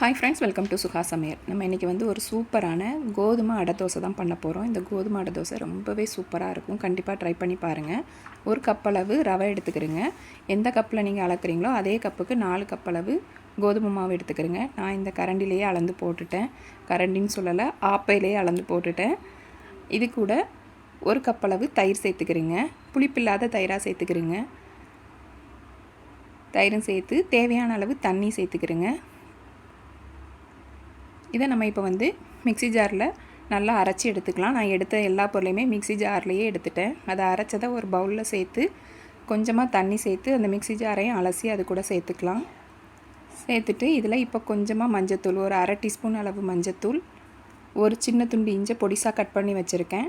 Hi friends welcome to Suga சமையல் நம்ம இன்றைக்கி வந்து ஒரு சூப்பரான கோதுமை அடை தோசை தான் பண்ண போகிறோம் இந்த கோதுமை அடை தோசை ரொம்பவே சூப்பராக இருக்கும். கண்டிப்பாக ட்ரை பண்ணி பாருங்கள் ஒரு கப் அளவு ரவை எடுத்துக்கிறேங்க. எந்த கப்பில் நீங்கள் அளக்குறீங்களோ அதே கப்புக்கு நாலு கப் அளவு கோதுமை மாவு எடுத்துக்கிறேங்க. நான் இந்த கரண்டிலேயே அளந்து போட்டுட்டேன். கரண்டின்னு சொல்லலை ஆப்பையிலேயே அளந்து போட்டுட்டேன். இது கூட ஒரு கப் அளவு தயிர் சேர்த்துக்கிறேங்க. புளிப்பில்லாத தயிராக சேர்த்துக்கிறேங்க. தயிரும் சேர்த்து தேவையான அளவு தண்ணி சேர்த்துக்கிறேங்க. இதை நம்ம இப்போ வந்து மிக்சி ஜாரில் நல்லா அரைச்சி எடுத்துக்கலாம். நான் எடுத்த எல்லா பொருளையுமே மிக்சி ஜார்லேயே எடுத்துட்டேன். அதை அரைச்சதை ஒரு பவுலில் சேர்த்து கொஞ்சமாக தண்ணி சேர்த்து அந்த மிக்சி ஜாரையும் அலசி அது கூட சேர்த்துக்கலாம். சேர்த்துட்டு இதில் இப்போ கொஞ்சமாக மஞ்சத்தூள் ஒரு அரை டீஸ்பூன் அளவு மஞ்சத்தூள் ஒரு சின்ன துண்டு இஞ்சை பொடிசாக கட் பண்ணி வச்சுருக்கேன்.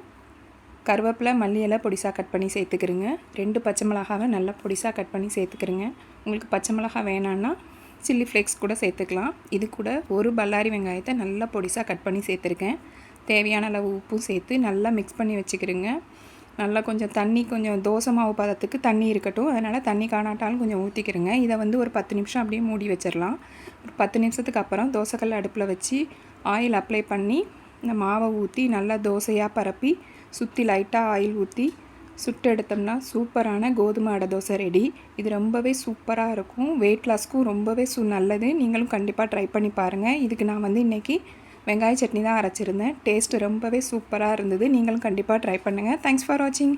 கருவேப்பிலை மல்லி இலை பொடிசாக கட் பண்ணி சேர்த்துக்கிறேங்க ரெண்டு பச்சை மிளகாவை நல்லா பொடிசாக கட் பண்ணி சேர்த்துக்கிறேங்க உங்களுக்கு பச்சை மிளகா வேணான்னா சில்லி ஃப்ளேக்ஸ் கூட சேர்த்துக்கலாம். இது கூட ஒரு பல்லாரி வெங்காயத்தை நல்லா பொடிசாக கட் பண்ணி சேர்த்துருக்கேன். தேவையான அளவு உப்பும் சேர்த்து நல்லா மிக்ஸ் பண்ணி வச்சுக்கிறேங்க நல்லா கொஞ்சம் தண்ணி கொஞ்சம் தோசை மாவு பதத்துக்கு தண்ணி இருக்கட்டும். அதனால் தண்ணி காணாட்டாலும் கொஞ்சம் ஊற்றிக்கிறேங்க இதை வந்து ஒரு பத்து நிமிஷம் அப்படியே மூடி வச்சிடலாம் ஒரு பத்து நிமிஷத்துக்கு அப்புறம் தோசைக்கல் அடுப்பில் வச்சு ஆயில் அப்ளை பண்ணி இந்த மாவை ஊற்றி நல்லா தோசையாக பரப்பி சுற்றி லைட்டாக ஆயில் ஊற்றி சுட்டு எடுத்தோம்னா சூப்பரான கோதுமை அடை தோசை ரெடி இது ரொம்பவே சூப்பராக இருக்கும். வெயிட் லாஸ்க்கும் ரொம்பவே சூ நல்லது. நீங்களும் கண்டிப்பாக ட்ரை பண்ணி பாருங்கள் இதுக்கு நான் வந்து இன்றைக்கி வெங்காய சட்னி தான் அரைச்சிருந்தேன். டேஸ்ட்டு ரொம்பவே சூப்பராக இருந்தது. நீங்களும் கண்டிப்பாக ட்ரை பண்ணுங்கள் தேங்க்ஸ் ஃபார் வாட்சிங்